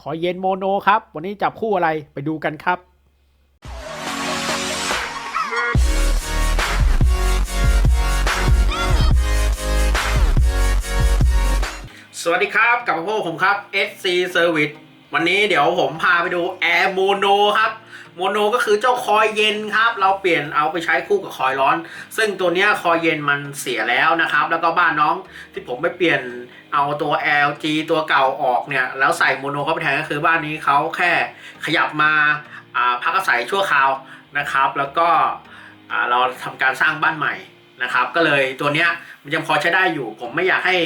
ขอเย็นโมโนครับ วันนี้จับคู่อะไรไปดูกันครับสวัสดีครับ กับพวกผมครับ SC Service วันนี้เดี๋ยวผมพาไปดู Air Mono ครับโมโนก็คือเจ้าคอยเย็นครับ เราเปลี่ยนเอาไปใช้คู่กับคอยร้อน ซึ่งตัวเนี้ยคอยเย็นมันเสียแล้วนะครับ แล้วก็บ้านน้องที่ผมไปเปลี่ยนเอาตัว LG ตัวเก่าออกเนี่ย แล้วใส่โมโนเข้าไปแทนก็คือบ้านนี้เขาแค่ขยับมาพักอาศัยชั่วคราวนะครับ แล้วก็เราทำการสร้างบ้านใหม่ นะครับ ก็เลยตัวเนี้ยมันยังพอใช้ได้อยู่ ผมไม่อยากให้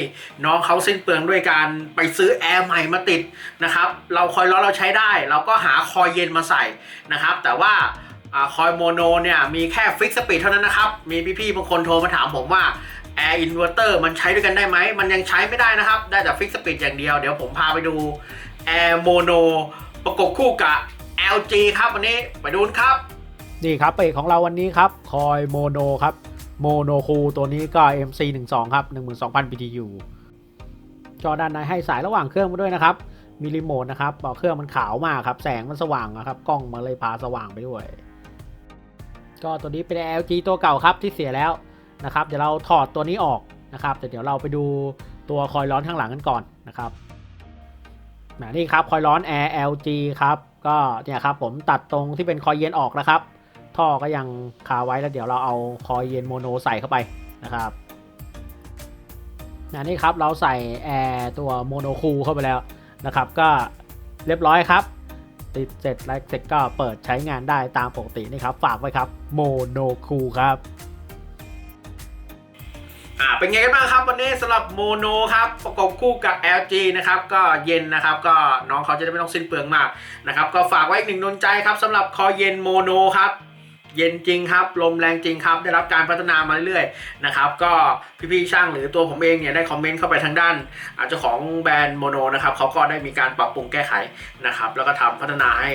น้องเขาสิ้นเปลืองด้วยการไปซื้อแอร์ใหม่มาติดนะครับ เราคอยร้อนเราใช้ได้ เราก็หาคอยเย็นมาใส่นะครับ แต่ว่าคอยโมโนเนี่ยมีแค่ฟิกสปีดเท่านั้นนะครับ มีพี่ๆบางคนโทรมาถามผมว่า Air Inverter มันใช้ด้วยกันได้ไหม มันยังใช้ไม่ได้นะครับ ได้แต่ฟิกสปีดอย่างเดียว เดี๋ยวผมพาไปดู Air Mono ประกบคู่กับ LG ครับวันนี้ไปดูนครับ นี่ครับเอกของเราวันนี้ครับคอยโมโนครับ โมโนคูตัวนี้ก็ MC 1 2 ครับ 12,000 BTU จอด้านในให้สายระหว่างเครื่องมาด้วยนะครับ มีรีโมทนะครับบอกเครื่องมันขาวมากครับ แสงมันสว่างนะครับ กล้องมันเลยพาสว่างไปด้วย ก็ตัวนี้เป็น LG ตัวเก่าครับที่เสียแล้วนะครับ เดี๋ยวเราถอดตัวนี้ออกนะครับ แต่เดี๋ยวเราไปดูตัวคอยร้อนข้างหลังกันก่อนนะครับนะนี่ครับคอยร้อน Air LG ครับ ก็เนี่ยครับผมตัดตรงที่เป็นคอยเย็นออกนะครับ ท่อก็ยังคาไว้แล้วเดี๋ยวเราเอาคอยเย็นโมโนใส่เข้าไปนะครับนะนี่ครับเราใส่แอร์ตัวโมโนคูลเข้าไปแล้วนะครับ ก็เรียบร้อยครับ ติดเสร็จแล้วเสร็จก็เปิดใช้งานได้ตามปกตินี่ครับฝากไว้ครับโมโนคูลครับอ่าเป็นไงกันบ้างครับวันนี้สำหรับโมโนครับประกบคู่กับ LG นะครับก็เย็นนะครับก็น้องเขาจะได้ไม่ต้องสิ้นเปลืองมากนะครับก็ฝากไว้อีกหนึ่งดวงใจครับสำหรับคอเย็นโมโนครับ เย็นจริงครับลมแรงจริงครับ ได้รับการพัฒนามาเรื่อยๆนะครับก็พี่ๆช่างหรือตัวผมเองเนี่ยได้คอมเมนต์เข้าไปทางด้านอาเจ้าของแบรนด์โมโนนะครับเขาก็ได้มีการปรับปรุงแก้ไขนะครับแล้วก็ทำพัฒนาให้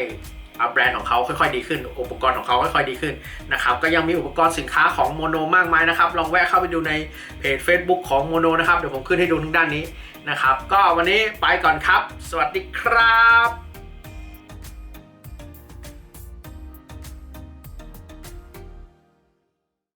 แบรนด์ของเขาค่อยๆดีขึ้น อุปกรณ์ของเขาค่อยๆดีขึ้นนะครับ ก็ยังมีอุปกรณ์สินค้าของโมโนมากมายนะครับ ลองแวะเข้าไปดูในเพจ Facebook ของโมโนนะครับ เดี๋ยวผมขึ้นให้ดูทางด้านนี้นะครับ ก็วันนี้ไปก่อนครับ สวัสดีครับ